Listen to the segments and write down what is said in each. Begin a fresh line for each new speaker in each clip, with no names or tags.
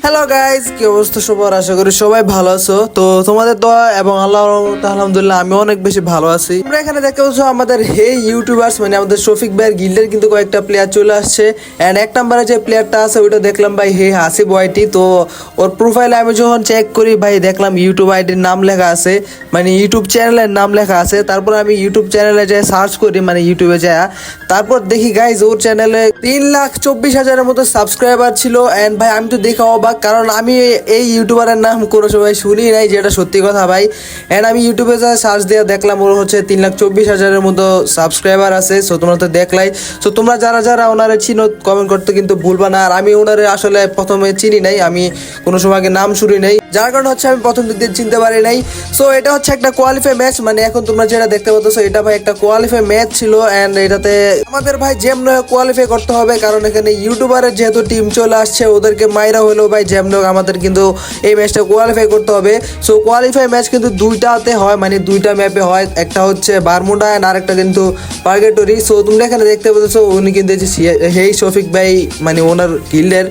Hello guys কি অবস্থা? সবার আশা করি সবাই ভালো আছো। তো তোমাদের দোয়া এবং আল্লাহ আলহামদুলিল্লাহ আমি অনেক বেশি ভালো আছি। আমরা এখানে দেখতে পাচ্ছ আমাদের হে ইউটিউবার্স মানে আমাদের শফিক ভাইয়ের গিল্ডের কিন্তু কয়েকটা প্লেয়ার চলে আসছে। এন্ড এক নম্বরে যে প্লেয়ারটা আছে, ওইটা দেখলাম ভাই হে হাসিব ওয়াইটি তো ওর প্রোফাইলে আমি যখন চেক করি, ভাই, দেখলাম ইউটিউব আইডির নাম লেখা আছে। মানে ইউটিউব চ্যানেলের নাম লেখা আছে। তারপর আমি ইউটিউব চ্যানেলে যাই সার্চ করি মানে ইউটিউবে যায় তারপর দেখি গাইজ ওর চ্যানেলে তিন লাখ চব্বিশ হাজারের মতো সাবস্ক্রাইবার ছিল। এন্ড ভাই, আমি তো দেখে অবাক কারণ আমি এই ইউটিউবারের নাম কোনো সময় শুনি নাই যেটা সত্যি কথা ভাই। অ্যান্ড আমি ইউটিউবে যা সার্চ দিয়ে দেখলাম, ওর হচ্ছে তিন লাখ চব্বিশ হাজারের মতো সাবস্ক্রাইবার আছে সো তোমরা তো দেখলাই। সো তোমরা যারা যারা ওনারে চিনো কমেন্ট করতে কিন্তু ভুলবা না। আর আমি ওনারে আসলে প্রথমে চিনি নাই, আমি কোনো সময় আগে নাম শুনি নাই। যার কারণে হচ্ছে আমি প্রথম দিক দিয়ে চিনতে পারি নাই। সো এটা হচ্ছে একটা কোয়ালিফাই ম্যাচ মানে এখন তোমরা যেটা দেখতে পাচ্ছ এটা ভাই একটা কোয়ালিফাই ম্যাচ ছিল অ্যান্ড এটাতে আমাদের ভাই যেমন কোয়ালিফাই করতে হবে, কারণ এখানে ইউটিউবারের যেহেতু টিম চলে আসছে, ওদেরকে মাইরা হলেও ভাই যেমন আমাদের কিন্তু এই ম্যাচটা কোয়ালিফাই করতে হবে। সো কোয়ালিফাই ম্যাচ কিন্তু দুইটাতে হয় মানে দুইটা ম্যাপে হয়। একটা হচ্ছে বারমুডা এন্ড আরেকটা কিন্তু পার্গেটরি। সো তোমরা এখানে দেখতে পাচ্ছ, উনি কিন্তু হেই শফিক ভাই মানে ওনার গিল্ডের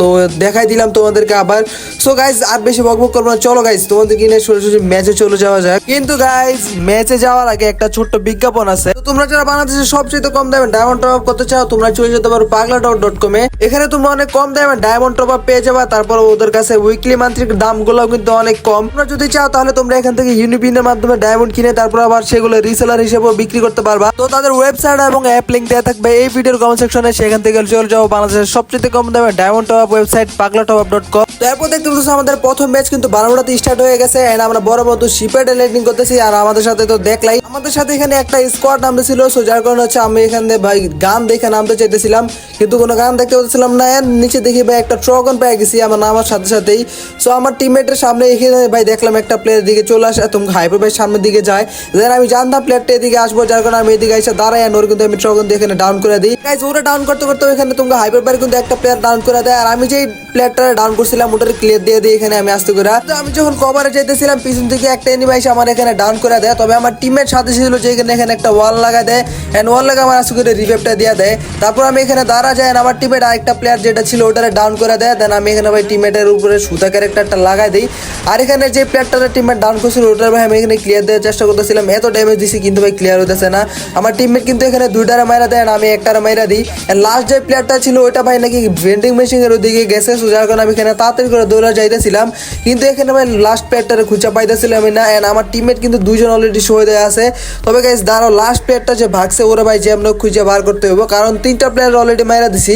তো দেখাই দিলাম তোমাদেরকে আবার। সো গাইজ আর বেশি বকবক করব না। চলো গাইজ তোমাদের কিনে সরাসরি ম্যাচে চলে যাওয়া যায় কিন্তু গাইজ ম্যাচে যাওয়ার আগে একটা ছোট্ট বিজ্ঞাপন আছে। তো তোমরা যারা বাংলাদেশের সবচেয়ে কম দামে ডায়মন্ড টপ করতে চাও, তোমরা চলে যেতে পারো পাগলা ডট ডট কমে এখানে তোমরা অনেক কম দামে ডায়মন্ড টপ পেয়ে যাবা। তারপর ওদের কাছে উইকলি মান্থলি দামগুলো কিন্তু অনেক কম। তোমরা যদি চাও তাহলে তোমরা এখান থেকে ইউনিপিনের মাধ্যমে ডায়মন্ড কিনে তারপর আবার সেগুলো রিসেলার হিসেবেও বিক্রি করতে পারবা। তো তাদের ওয়েবসাইট এবং অ্যাপ লিঙ্ক দেওয়া থাকবে এই ভিডিওর কমেন্ট সেকশনে সেখান থেকে চলে যাও বাংলাদেশের সবচেয়ে কম দামে ডায়মন্ড টপ আপ ওয়েবসাইট পাগলা টপ আপ ডট কম তারপর দেখতে পাচ্ছ আমাদের প্রথম ম্যাচ কিন্তু বারোটাতে স্টার্ট হয়ে গেছে এন্ড আমরা বড় বড় শিপেটে লেটিং করতেছি আর আমাদের সাথে তো দেখলাই। আমাদের সাথে এখানে একটা স্কোয়াড নামতে ছিল সো যার কারণে হচ্ছে আমি এখানে ভাই গান দেখে নামতে চাইতেছিলাম। কিন্তু কোনো গান দেখতে পাচ্ছিলাম না এর নিচে দেখি ভাই একটা ট্রগন পেয়ে গেছি আমার নামার সাথে সাথেই। সো আমার টিমমেটের সামনে এখানে ভাই দেখলাম একটা প্লেয়ার দিকে চলে আসে তুমি হাইপার ভাই সামনের দিকে যায়। দেন আমি জানতাম প্লেয়ারটা এদিকে আসব, যার কারণে আমি এদিকে এসে দাঁড়াই আর কিন্তু আমি ট্রগন দিয়ে এখানে ডাউন করে দিই। গাইজ ওরা ডাউন করতে করতে এখানে তুমি হাইপার ভাই কিন্তু একটা প্লেয়ার ডাউন করে দেয়। আর আমি যেই প্লেয়ারটা ডাউন করছিলাম, ওটার ক্লিয়ার দিয়ে দিই এখানে আমি আসতে করে। তো আমি যখন কভারে যেতেছিলাম পিছন থেকে একটা এনিমি এসে আমার এখানে ডাউন করে দেয়। তবে আমার টিমের সাথে ছিল যে এখানে এখানে একটা ওয়াল লাগা দেয়। এন্ড ওয়াল লাগা আমার আসতে করে রিভেপটা দিয়ে দেয়। তারপর আমি এখানে দাঁড়া যায় আমার টিমের আরেকটা প্লেয়ার যেটা ছিল, ওটারে ডাউন করে দেয়। দেন আমি এখানে ভাই টিমেটের উপরে সুতা ক্যারেক্টারটা লাগাই দিই। আর এখানে যে প্লেয়ারটা টিমের ডাউন করছিল ওটার ভাই আমি এখানে ক্লিয়ার দেওয়ার চেষ্টা করতেছিলাম। এত ড্যামেজ দিছি, কিন্তু ভাই ক্লিয়ার হতেছে না। আমার টিমমেট কিন্তু এখানে দুইটারে মাইরা দেয় আমি একটারে মাইরা দিই। লাস্ট যে প্লেয়ারটা ছিল, ওইটা ভাই নাকি ভেন্ডিং মেশিনের ওদিকে গেছে যার কারণে আমি এখানে তাড়াতাড়ি করে দৌড়া যাইতেছিলাম। কিন্তু এখানে ভাই লাস্ট প্লেয়ারটারে খুঁজা পাইতেছিলাম আমি না, and আমার টিমমেট কিন্তু দুইজন অলরেডি শো দেওয়া আছে। তবে গাইজ দাঁড়াও লাস্ট প্লেয়ারটা যে ভাগছে, ওরা ভাই যে আমরা খুঁজে বার করতে হবে কারণ তিনটা প্লেয়ার অলরেডি মাইরা দিছি।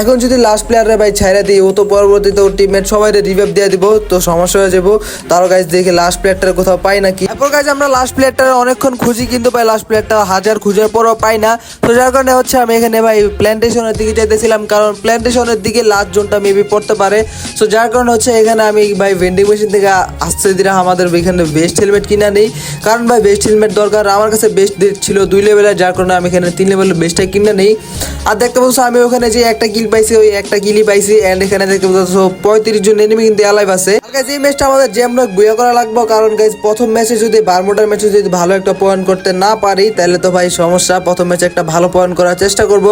এখন যদি লাস্ট প্লেয়ারে ভাই ছাইরা দিই, ও তো পরবর্তীতে ওর টিমমেট সবাই রিভাইভ দিয়ে দিব, তো সমস্যা হয়ে যাব। তারও গাইজ দেখে লাস্ট প্লেয়ারটার কোথাও পাই নাকি? তারপর গাইজ আমরা লাস্ট প্লেয়ারটা অনেকক্ষণ খুঁজি, কিন্তু ভাই লাস্ট প্লেয়ারটা হাজার খুঁজার পরও পাই না। তো যার কারণে হচ্ছে আমি এখানে ভাই প্ল্যান্টেশনের দিকে যেতেছিলাম কারণ প্ল্যান্টেশনের দিকে লাস্ট জোনটা মেবি পড়তে পারে। সো যার কারণে হচ্ছে এখানে আমি ভাই ভেন্ডিং মেশিন থেকে আসতে দিলাম আমাদের এখানে বেস্ট হেলমেট কিনা নেই। কারণ ভাই বেস্ট হেলমেট দরকার, আমার কাছে বেস্ট ছিল দুই লেভেলের যার কারণে আমি এখানে তিন লেভেলের বেস্টটা কিনে নেই। আর দেখতে পাচ্ছ, আমি ওখানে যে একটা কিল পাইছি, ওই একটা কিলই পাইছি অ্যান্ড এখানে দেখতে পাচ্ছ পঁয়ত্রিশ জন এনিমি কিন্তু অ্যালাইভ আছে। Guys, এই ম্যাচটা আমাদের বুয়া করা লাগবে। কারণ গাইজ প্রথম ম্যাচে যদি বারমোটার ম্যাচে যদি ভালো একটা পয়েন্ট করতে না পারি তাহলে তো ভাই সমস্যা। প্রথম ম্যাচে একটা ভালো পয়েন্ট করার চেষ্টা করব।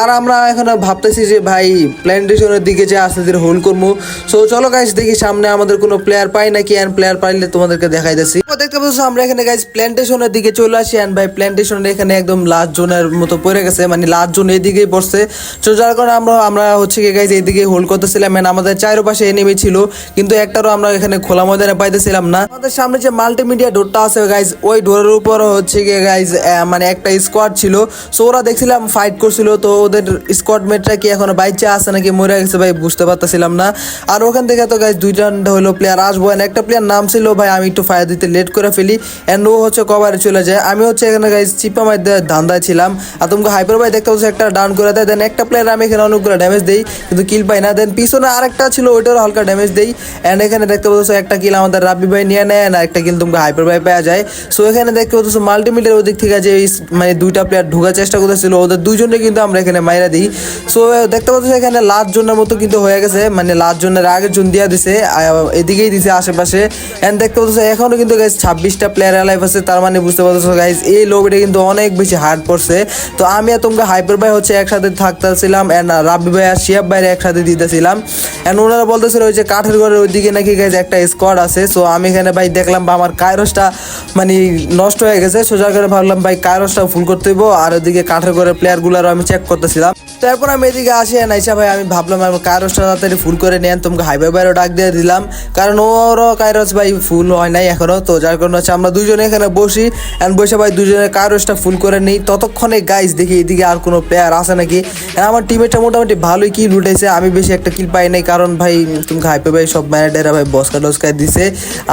আর আমরা এখন ভাবতেছি যে ভাই প্ল্যান্টেশনের দিকে যে হোল্ড করব সো চলো গাইজ দেখি সামনে আমাদের কোনো প্লেয়ার পাই নাকি অ্যান্ড প্লেয়ার পাইলে তোমাদেরকে দেখাই দিচ্ছি দেখতে পাচ্ছ আমরা এখানে গাইজ প্ল্যান্টেশনের দিকে চলে আসি অ্যান্ড ভাই প্ল্যান্টেশনের এখানে একদম লাস্ট জোনের মতো পড়ে গেছে। মানে লাস্ট জোন এদিকেই পড়ছে। তো যার কারণে আমরা আমরা হচ্ছে কি গাইজ এইদিকে হোল্ড করতেছিলাম and আমাদের চারপাশে এনিমি ছিল। কিন্তু একটারও আমরা এখানে খোলা ময়দানে পাইতেছিলাম না। আমাদের সামনে যে মাল্টিমিডিয়া ডোরটা আছে গাইজ ওই ডোরের উপর হচ্ছে গিয়ে গাইজ মানে একটা স্কোয়াড ছিল। সো ওরা দেখছিলাম ফাইট করছিল, তো ওদের স্কোয়াড মেটরা কি এখনও বাইচে আছে নাকি মরে গেছে ভাই বুঝতে পারতেছিলাম না। আর ওখান থেকে তো গাইজ দুইজন হলো প্লেয়ার আসব। And একটা প্লেয়ার নাম ছিল, ভাই, আমি একটু ফায়ার দিতে লেট করে ফেলি। অ্যান্ড ও হচ্ছে কভারে চলে যায়। আমি হচ্ছে এখানে গাইজ চিপা মার ধান্দায় ছিলাম। আর তোমাকে হাইপার ভাই দেখতে পাচ্ছ একটা ডাউন করে দেয়। দেন একটা প্লেয়ার আমি এখানে অনেকগুলো ড্যামেজ দেই, কিন্তু কিল পাই না। দেন পিছনে আরেকটা ছিল, ওইটারও হালকা ড্যামেজ দেই। অ্যান্ড এখানে দেখতে পাচ্ছ একটা কিল আমাদের রাব্বি ভাই নিয়ে নেয় না একটা কিল তোমাকে হাইপার ভাই পাওয়া যায়। সো এখানে দেখতে পাচ্ছ মাল্টিমিটার ওদিক থেকে যে মানে দুইটা প্লেয়ার ঢোকার চেষ্টা করতেছিল, ওদের দুইজনে কিন্তু আমরা এখানে মাইরা দিই। সো দেখতে পাচ্ছ এখানে লাস্ট জনের মতো কিন্তু হয়ে গেছে মানে লাস্ট জনের আগের জন দিয়া দিছে এদিকেই দিছে আশেপাশে। এন্ড দেখতে পাচ্ছ এখনও কিন্তু গাইজ ছাব্বিশটা প্লেয়ার অ্যালাইভ আছে, তার মানে বুঝতে পারছ গাইজ এই লবিটা কিন্তু অনেক বেশি হার্ড পড়ছে। তো আমি আর তোমাকে হাইপার ভাই হচ্ছে একসাথে থাকতেছিলাম এন্ড রাব্বি ভাই আর শিয়াব ভাইয়ের একসাথে দিতেছিলাম। এন্ড ওনারা বলতেছিল ওই যে কাঠের ঘরের ওইদিকে নাকি গেছে একটা স্কোয়াড আছে সো আমি এখানে ভাই দেখলাম বা আমার কায়রসটা মানে নষ্ট হয়ে গেছে সোজা করে ভাবলাম ভাই কায়রসটা ফুল করতে হইব, আর ওইদিকে কাঠের ঘরের প্লেয়ারগুলোর আমি চেক করতেছিলাম। তারপর আমি এদিকে আসি নাইসা ভাই, আমি ভাবলাম, আমি কায়রসটা তাড়াতাড়ি ফুল করে নেন তোমাকে হাইবার বাইরও ডাক দিয়ে দিলাম। কারণ ওরও কায়রস ভাই ফুল হয় নাই এখনও তো যার কারণে হচ্ছে আমরা দুজনে এখানে বসি। অ্যান্ড বসে ভাই দুজনে কায়রসটা ফুল করে নিই। ততক্ষণে গাইজ দেখি এদিকে আর কোনো প্লেয়ার আছে নাকি? আমার টিমেটা মোটামুটি ভালোই কিল উঠেছে। আমি বেশি একটা কিল পাই নাই, কারণ ভাই, তুমি হাইপে ভাই, সব ম্যানেডাররা ভাই বসকা টসকা দিছে।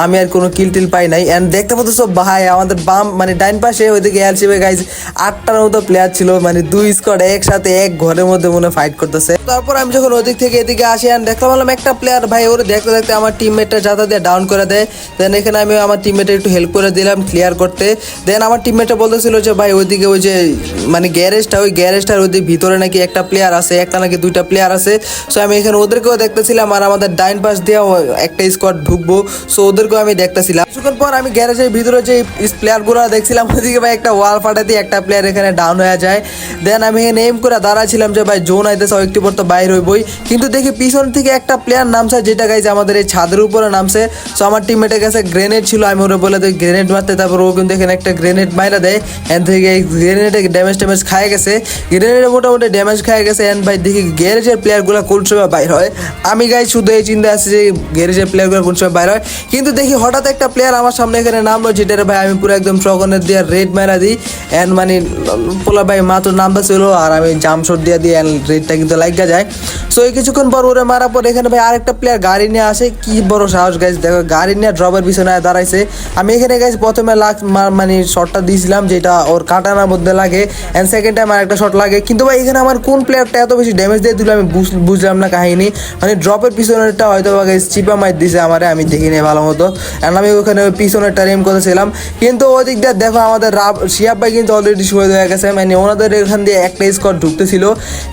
আমি আর কোনো কিল টিল পাই নাই। অ্যান্ড দেখতে পাচ্ছ সব ভাই, আমাদের বাম মানে ডাইন পাশে ওইদিকে এলসিবে গাইজ আটটার মতো প্লেয়ার ছিল মানে দুই স্কোয়াড একসাথে এক ঘরের মধ্যে মনে ফাইট করতেছে। তারপর আমি যখন ওদিক থেকে এদিকে আসি আর দেখতে পেলাম একটা প্লেয়ার ভাই, ওর দেখতে দেখতে আমার টিমমেটটা যাতা দিয়ে ডাউন করে দেয়। দেন এখানে আমি আমার টিমমেটে একটু হেল্প করে দিলাম ক্লিয়ার করতে। দেন আমার টিমমেটটা বলতেছিল যে, ভাই ওইদিকে ওই যে মানে গ্যারেজটা, ওই গ্যারেজটার ওইদিকে ভিতরে নাকি একটা প্লেয়ার আছে, একটা নাকি দুইটা প্লেয়ার আছে। সো আমি এখানে ওদেরকেও দেখতেছিলাম আর আমাদের ডাইন পাশ দিয়েও একটা স্কোয়াড ঢুকবো। সো ওদেরকেও আমি দেখতেছিলাম। কিছুক্ষণ পর আমি গ্যারেজের ভিতরে যে প্লেয়ারগুলো দেখছিলাম ওইদিকে ভাই একটা ওয়াল ফাটাতে একটা প্লেয়ার এখানে ডাউন হয়ে যায়। দেন আমি এখানে এম করে দাঁড়াছিলাম যে, ভাই জোন আইতেছে একটু পর তো বাইর হইবই। কিন্তু দেখি পিছন থেকে একটা প্লেয়ার নামছে, যেটা গাইছে আমাদের এই ছাদের উপরে নামছে। সো আমার টিমমেটের কাছে গ্রেনেড ছিল, আমি ওরা বলে দিই গ্রেনেড মারতে। তারপর ও কিন্তু এখানে একটা গ্রেনেড মাইরা দেয়। এন থেকে গ্রেনেডে ড্যামেজ ট্যামেজ খায় গেছে। গ্রেনেডে মোটামুটি ড্যামেজ খায় গেছে অ্যান্ড ভাই, দেখি গ্যারেজের প্লেয়ারগুলো কোন সময় বাইর হয়। আমি গাই শুধু এই চিন্তা আছে যে গ্যারেজের প্লেয়ারগুলো কোন সময় বাইর হয়। কিন্তু দেখি হঠাৎ একটা প্লেয়ার আমার সামনে এখানে নামলো, যেটার ভাই আমি পুরো একদম ট্রগনের দিয়ে রেড মারা দিই। অ্যান্ড মানে পোলা ভাই মাত্র নামটা ছিল আর আমি জামশট দিয়ে দিই এন্ড রেডটা কিন্তু লাগা যায়। সো এই কিছুক্ষণ পর ওরে মারার পর এখানে ভাই আরেকটা প্লেয়ার গাড়ি নিয়ে আসে। কি বড় সাহস গাইজ দেখো গাড়ি নিয়ে ড্রপের পিছনে দাঁড়াইছে। আমি এখানে গাইজ প্রথমে মা- মানে শটটা দিয়েছিলাম যেটা ওর কাটানার মধ্যে লাগে। এন্ড সেকেন্ড টাইম আর একটা শট লাগে। কিন্তু ভাই, এখানে আমার কোন প্লেয়ারটা এত বেশি ড্যামেজ দিয়ে দিল আমি বুঝলাম না কাহিনী। মানে ড্রপের পিছনেরটা হয়তো বা চিপা মাইর দিছে আমারে, আমি দেখিনি ভালো মতো। এন্ড আমি ওখানে ওই পিছনেরটা রেম করেছিলাম। কিন্তু ওদিক দিয়ে দেখো আমাদের রাব শিয়াব ভাই কিন্তু অলরেডি শহীদ হয়ে গেছে। মানে ওনাদের এখান দিয়ে একটা স্কোয়াড ঢুকতেছিল।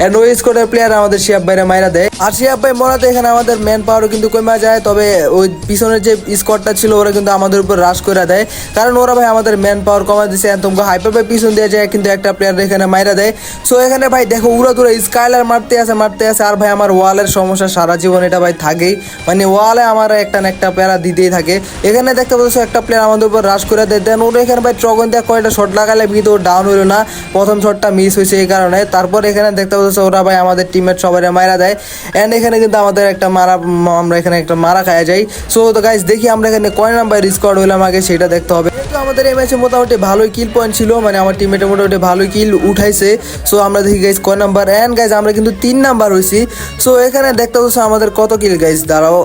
এন্ড ওই স্কোয়াডের প্লেয়ার আমাদের শিয়াব ভাইরা মাইরা দেয়। আর শিয়াব ভাই মরাতে এখানে আমাদের ম্যান পাওয়ারও কিন্তু কমে যায়। তবে ওই পিছনের যে স্কোয়াডটা ছিল, ওরা কিন্তু আমাদের উপর রাশ করে দেয়। কারণ ওরা ভাই আমাদের ম্যান পাওয়ার কমা দিছে। তোমাকে হাইপার ভাই পিছন দিয়ে যায়, কিন্তু একটা প্লেয়ার এখানে মাইরা দেয়। সো এখানে ভাই দেখো, উড়া দূরে স্কাইলার মারতে আছে মারতে আছে। আর ভাই আমার ওয়ালের সমস্যা সারা জীবন এটা ভাই থাকেই। মানে ওয়ালে আমার একটা না একটা প্লেয়ার দিতেই থাকে। এখানে দেখতে পাচ্ছ একটা প্লেয়ার আমাদের উপর রাশ করে দেয়। দেন ওরা এখানে ভাই ট্রগন দিয়ে কয়েকটা শট লাগালে কিন্তু ডাউন হইল না। প্রথম শটটা মিস হয়েছে এই কারণে। তারপর এখানে দেখতে পাচ্ছ ওরা ভাই আমাদের টিমের সবাই মারা দেয়। অ্যান্ড এখানে কিন্তু আমাদের একটা মারা, আমরা এখানে একটা মারা খাওয়া যাই। সো তো গাইজ দেখি আমরা এখানে কয় নাম্বার স্কোয়াড হইলাম আগে, সেটা দেখতে হবে। যেহেতু আমাদের এই ম্যাচে মোটামুটি ভালোই কিল পয়েন্ট ছিল মানে আমার টিমেটে মোটামুটি ভালোই কিল উঠাইছে। সো আমরা দেখি গাইজ কয় নাম্বার এন্ড গাইজ আমরা কিন্তু তিন নাম্বার হয়েছি সো এখানে দেখতে পাচ্ছ আমাদের কত কিল গাইজ দাঁড়াও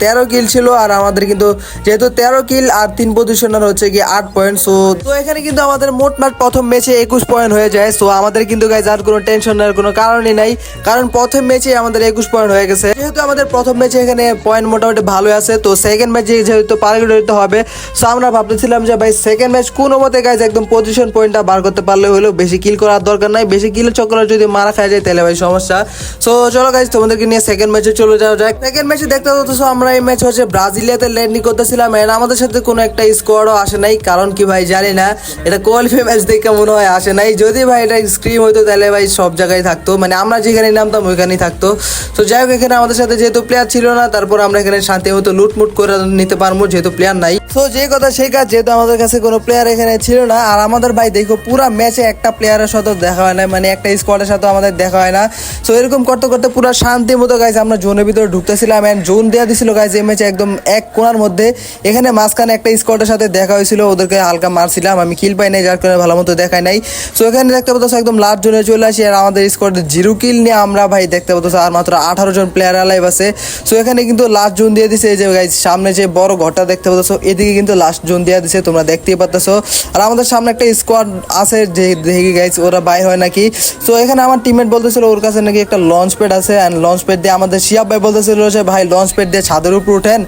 তেরো কিল ছিল আর আমাদের কিন্তু যেহেতু তেরো কিল আর তিন পজিশনার হচ্ছে কি আট পয়েন্ট সো তো এখানে কিন্তু আমাদের মোট মাঠ প্রথম ম্যাচে একুশ পয়েন্ট হয়ে যায়। সো আমাদের কিন্তু গাইজ আর কোনো টেনশন নেওয়ার কোনো কারণই নাই, কারণ প্রথম ম্যাচে আমাদের একুশ পয়েন্ট হয়ে গেছে। যেহেতু আমাদের প্রথম ম্যাচে এখানে পয়েন্ট মোটামুটি ভালো আছে, তো সেকেন্ড ম্যাচে যেহেতু পারগত হবে সো আমরা ভাবতেছিলাম যে ভাই সেকেন্ড ম্যাচ কোনো মতে গাইজ একদম পজিশন পয়েন্টটা বার করতে পারলে হলো বেশি কিল করার দরকার নাই, বেশি কিলের চক্করে যদি মারা খাওয়া যায় তাহলে ভাই সমস্যা। সো চলো গাইজ তোমাদেরকে নিয়ে সেকেন্ড ম্যাচে চলে যাওয়া যাক। সেকেন্ড ম্যাচে দেখতে পাচ্ছ আমরা এই ম্যাচ হচ্ছে ব্রাজিলিয়াতে ল্যান্ডিং করতেছিলাম এন্ড আমাদের সাথে কোনো একটা স্কোয়াডও আসে নাই, কারণ কি ভাই জানি না, এটা কোয়ালিফাই ম্যাচ দেখে মনে হয় আসে নাই। যদি ভাই এটা স্ক্রিম হইতো তাহলে ভাই সব জায়গায় থাকতো মানে আমরা যেখানে নামতাম ওইখানেই থাকতো। তো যাই হোক, এখানে আমাদের সাথে যেহেতু প্লেয়ার ছিল না, তারপর আমরা এখানে শান্তি মতো লুটমুট করে নিতে পারব, যেহেতু প্লেয়ার নাই। তো যে কথা সেই কাজ, যেহেতু আমাদের কাছে কোনো প্লেয়ার এখানে ছিল না, আর আমাদের ভাই দেখো পুরো ম্যাচে একটা প্লেয়ারের সাথে দেখা হয় না মানে একটা স্কোয়াডের সাথে আমাদের দেখা হয় না। সো এরকম করতে করতে পুরো শান্তি মতো গাইজ আমরা জোনের ভিতরে ঢুকতেছিলাম অ্যান্ড জোন দেওয়া দিছিল গাইজ এই ম্যাচে একদম এক কোনার মধ্যে। এখানে মাঝখানে একটা স্কোয়াডের সাথে দেখা হয়েছিল, ওদেরকে হালকা মারছিলাম, আমি কিল পাই নাই, যার কারণে ভালো মতো দেখায় নাই। সো এখানে দেখতে পাচ্ছ একদম লাস্ট জোনে চলে আসি, আর আমাদের স্কোয়াডের জিরো কিল নিয়ে আমরা ভাই দেখতে পাচ্ছ আর মাত্র আঠারো জন প্লেয়ার লাইভ আছে। সো এখানে কিন্তু লাস্ট জোন দিয়ে দিছে, এই যে গাইজ সামনে যে বড় ঘরটা দেখতে পাচ্ছ, এদিকে কিন্তু লাস্ট জোন দিয়ে দিছে, তোমরা তোমরা দেখতেই পাচ্ছ আর আমাদের সামনে একটা স্কোয়াড আছে যে দেখি গেছে ওরা বাই হয় নাকি? সো এখানে আমার টিমমেট বলতেছিল ওর কাছে নাকি একটা লঞ্চ প্যাড আছে। অ্যান্ড লঞ্চ প্যাড দিয়ে আমাদের শিয়াব ভাই বলতেছিল যে, ভাই লঞ্চ প্যাড দিয়ে ছাদের উপর উঠেন।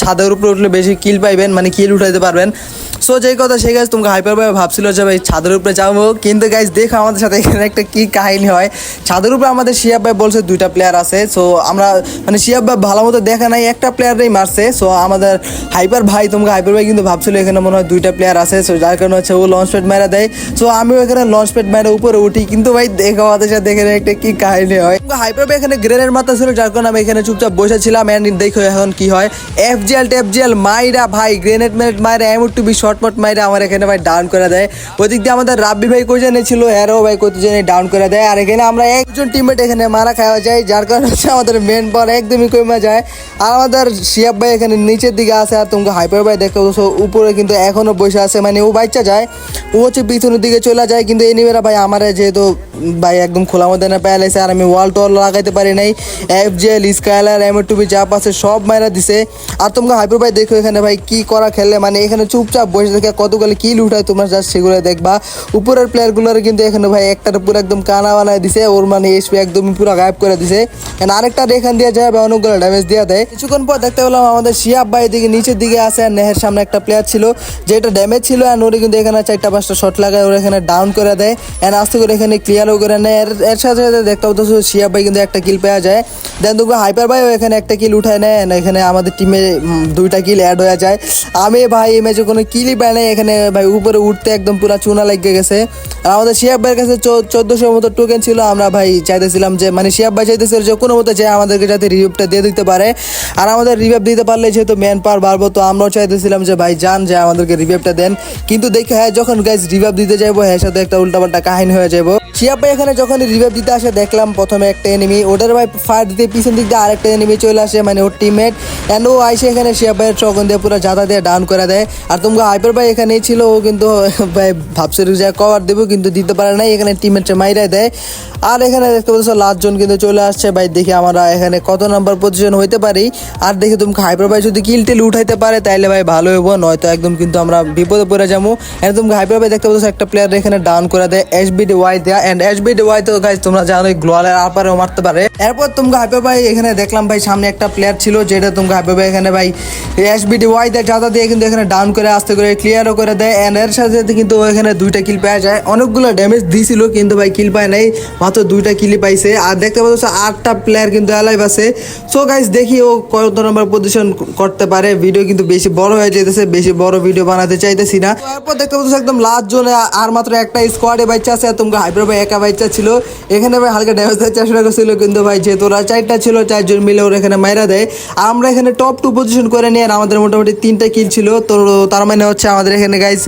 ছাদের উপরে উঠলে বেশি কিল পাইবেন মানে কিল উঠাইতে পারবেন। সো যেই কথা, সেই গাছ তোমাকে হাইপার ভাই ভাবছিল যে ভাই ছাদের উপরে যাব। কিন্তু গাইজ দেখো আমাদের সাথে এখানে একটা কি কাহিনী হয়। ছাদের উপরে আমাদের শিয়াব ভাই বলছে দুইটা প্লেয়ার আছে। সো আমরা মানে শিয়াব ভাই ভালো মতো দেখা নাই, একটা প্লেয়ারই মারছে। সো আমাদের হাইপার ভাই, তোমাকে হাইপার ভাই কিন্তু ভাবছিল এখানে মনে হয় দুইটা প্লেয়ার আছে। সো যার কারণে হচ্ছে ও লঞ্চ প্যাড মেরা দেয়। সো আমিও এখানে লঞ্চ প্যাড মেরে উপরে উঠি। কিন্তু ভাই, দেখো আমাদের সাথে এখানে একটা কি কাহিনী হয়। হাইপার ভাই এখানে গ্রেনের মাথা ছিল যার কারণে আমি এখানে চুপচাপ বসেছিলাম এন্ড দেখো এখন কি হয়। এফ জিএল টেফ জিএল মাইরা ভাই গ্রেনেড মেনেট মাইরা এমন টু বি শর্ট মট মাইরা আমার এখানে ভাই ডাউন করে দেয়। ওদিক দিয়ে আমাদের রাব্বি ভাই কই ছিল এরও ভাই কত ডাউন করে দেয়। আর এখানে আমরা একজন টিমমেট এখানে মারা খাওয়া যায়, যার কারণে হচ্ছে আমাদের মেন পাওয়ার একদমই কমে যায়। আর আমাদের শিয়াব ভাই এখানে নিচের দিকে আছে, আর তোমাকে হাইপার ভাই পাচ্ছ উপরে কিন্তু এখনও বসে আছে মানে ও বাচ্চা যায়, ও হচ্ছে পিছনের দিকে চলে যায়, কিন্তু এনিমেরা ভাই আমার যেহেতু ভাই একদম খোলা মধ্যে না পেয়ে আর আমি ওয়াল টোয়াল লাগাইতে পারি নাই। এফ জেল স্কাইলার এম টুবি যা পাশে সব মাইরা দিছে। আর তোমরা হাইপার ভাই দেখো এখানে ভাই কি করা খেললে মানে এখানে চুপচাপ বসে থেকে কতগুলো কিল উঠায় তোমরা জাস্ট সেগুলো দেখবা। উপরের প্লেয়ারগুলোর কিন্তু এখানে ভাই একটার পুরো একদম কানা বানায় দিছে, ওর মানে এসপি একদম পুরো গায়েব করে দিছে। And আরেকটা এখান দিয়ে যায় ভাই অনেকগুলো ড্যামেজ দিয়ে দেয়। কিছুক্ষণ পর দেখতে পেলাম আমাদের শিয়াব ভাই দিকে নিচের দিকে আছে আর নেহের সামনে একটা প্লেয়ার ছিল, যেটা ড্যামেজ ছিল আর ওরে কিন্তু এখানে চারটা পাঁচটা শট লাগায়, ওরা এখানে ডাউন করে দেয়। এন্ড আস্তে করে এখানে ক্লিয়ারও করে নেয়। এর সাথে সাথে দেখতে পাচ্ছ শিয়াব ভাই কিন্তু একটা কিল পাওয়া যায়। দেন দেখব হাইপার ভাইও এখানে একটা কিল উঠায় নেয় এখানে আমাদের টিমে দুইটা কিল অ্যাড হয়ে যায়। আমি ভাই, এই ম্যাচে কোনো কিলই পাই নাই। এখানে ভাই উপরে উঠতে একদম পুরো চুনা লেগে গেছে। আর আমাদের শিয়াব ভাইয়ের কাছে চোদ্দশো মতো টোকেন ছিল। আমরা ভাই চাইতেছিলাম যে মানে শিয়াব ভাই চাইতেছিল যে, কোনো মতো যে আমাদেরকে যাতে রিভিউটা দিয়ে দিতে পারে। আর আমাদের রিভিউ দিতে পারলে যেহেতু ম্যান পাওয়ার বাড়বো, তো আমরাও চাইতেছিলাম যে, ভাই যান, যে আমাদেরকে রিভিউটা দেন। কিন্তু দেখে হ্যাঁ যখন গাইজ রিভিউ দিতে যাব হ্যাঁ সাথে একটা উল্টাপাল্টা কাহিনী হয়ে যাব শিয়াব ভাই এখানে যখন রিভিউ দিতে আসে, দেখলাম প্রথমে একটা এনিমি ওটার ভাই ফায়ার দিতে পিছন দিক দিয়ে আরেকটা এনিমি চলে আসে মানে ওর টিমমেট অ্যান্ড ও আইসে এখানে শিয়াব ভাইয়ের চকন দিয়ে পুরো জাদা দিয়ে ডাউন করে দেয়। আর তোমরা হাইপার ভাই এখানেই ছিল, ও কিন্তু, ভাই ভাবছিল যে কভার দেবো, কিন্তু দিতে পারে নাই, এখানে টিমমেটে মাইরাই দেয়। আর এখানে দেখতে পাচ্ছ লাস্ট জন কিন্তু চলে আসছে। ভাই, দেখি আমরা এখানে কত নাম্বার পজিশন হইতে পারি। আর দেখি তুমি হাইপার ভাই যদি কিল টিল উঠাইতে পারে, তাইলে ভাই ভালো হইব, নয়তো একদম কিন্তু আমরা বিপদে পড়ে যাব। এখানে একদম হাইপার ভাই দেখতে পাচ্ছ, একটা প্লেয়ার এখানে ডাউন করে দেয় এস বিডি ওয়াই দেয়া। And S B D Y তো গাইজ তোমরা জানো গ্লোয়ালের আপারেও মারতে পারে। এরপর তোমরা হাইপার ভাই এখানে দেখলাম, ভাই, সামনে একটা প্লেয়ার ছিল, যেটা তোমরা হাইপার ভাই ভাই এস বিডি ওয়াই দেয় কিন্তু এখানে ডাউন করে আস্তে করে ক্লিয়ারও করে দেয় অ্যান্ড এর সাথে সাথে কিন্তু এখানে দুইটা কিল পাওয়া যায়। অনেকগুলো ড্যামেজ দিছিল, কিন্তু ভাই কিল পায় নাই, মাত্র দুইটা কিলি পাইছে। আর দেখতে পাচ্ছ আটটা প্লেয়ার কিন্তু অ্যালাইভ আছে। সো গাইজ দেখি ও কত নম্বর পজিশন করতে পারে। ভিডিও কিন্তু বেশি বড় হয়ে যেতেছে বেশি বড় ভিডিও বানাতে চাইতেছি না। তারপর দেখতে পাচ্ছ একদম লাস্ট জোনে আর মাত্র একটা স্কোয়াডে বাচ্চা আছে আর তোমরা হাইপার ভাই একা বাচ্চা ছিল। এখানে ভাই হালকা ড্যামেজ দেওয়ার চেষ্টা করছিল, কিন্তু ভাই যেহেতু ওরা চারটা ছিল, চারজন মিলে ওরা এখানে মাইরা দেয়। আমরা এখানে টপ টু পজিশন করে নিয়ে আমাদের মোটামুটি তিনটা কিল ছিল। তো তার মানে হচ্ছে আমাদের এখানে গাইজ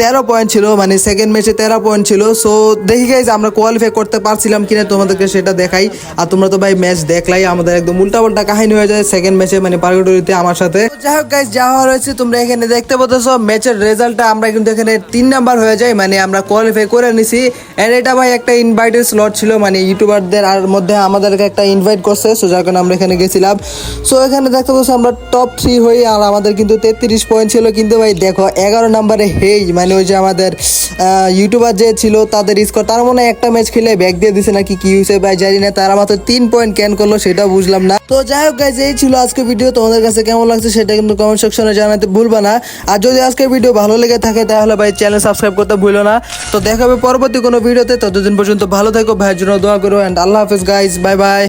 তেরো পয়েন্ট ছিল মানে সেকেন্ড ম্যাচে তেরো পয়েন্ট ছিল। সো দেখি গাইজ আমরা কোয়ালিফাই করতে পারছিলাম কিনা তোমাদেরকে সেটা দেখাই। আর তোমরা তো ভাই ম্যাচ দেখলাই, আমাদের একদম উল্টাপাল্টা কাহিনী হয়ে যায় সেকেন্ড ম্যাচে মানে পার্গটরিতে আমার সাথে। যাই হোক গাইজ যা হওয়ার হয়েছে, তোমরা এখানে দেখতে পাচ্ছ ম্যাচের রেজাল্টটা আমরা কিন্তু এখানে তিন নাম্বার হয়ে যায় মানে আমরা কোয়ালিফাই করে নিছি। এন্ড এটা ভাই একটা ইনভাইটেড স্লট ছিল মানে ইউটিউবারদের আর মধ্যে আমাদেরকে একটা ইনভাইট করছে সো যার কারণে আমরা এখানে গেছিলাম। সো এখানে দেখতে পাচ্ছ আমরা টপ থ্রি হয়ে আর আমাদের কিন্তু তেত্রিশ পয়েন্ট ছিল। কিন্তু ভাই, দেখো, এগারো নাম্বারে হেই মানে ওই যে আমাদের ইউটিউবার যে ছিল, তাদের স্কোর তার মনে একটা ম্যাচ খেলে ব্যাক দিয়ে দিছে নাকি, কি হয়েছে ভাই, জানি না। তারা মাত্র তিন পয়েন্ট ক্যান করল সেটা বুঝলাম না। তো যাই হোক গাইজ এই ছিল আজকে ভিডিও তোমাদের কাছে কেমন লাগছে সেটা কিন্তু কমেন্ট সেকশনে জানাতে ভুলবা না। আর যদি আজকের ভিডিও ভালো লেগে থাকে, তাহলে ভাই চ্যানেল সাবস্ক্রাইব করতে ভুলো না। তো দেখা হবে পরবর্তী কোনো ভিডিওতে ততদিন পর্যন্ত ভালো থেকো, ভাইয়ের জন্য দোয়া করো অ্যান্ড আল্লাহ হাফেজ গাইজ বাই বাই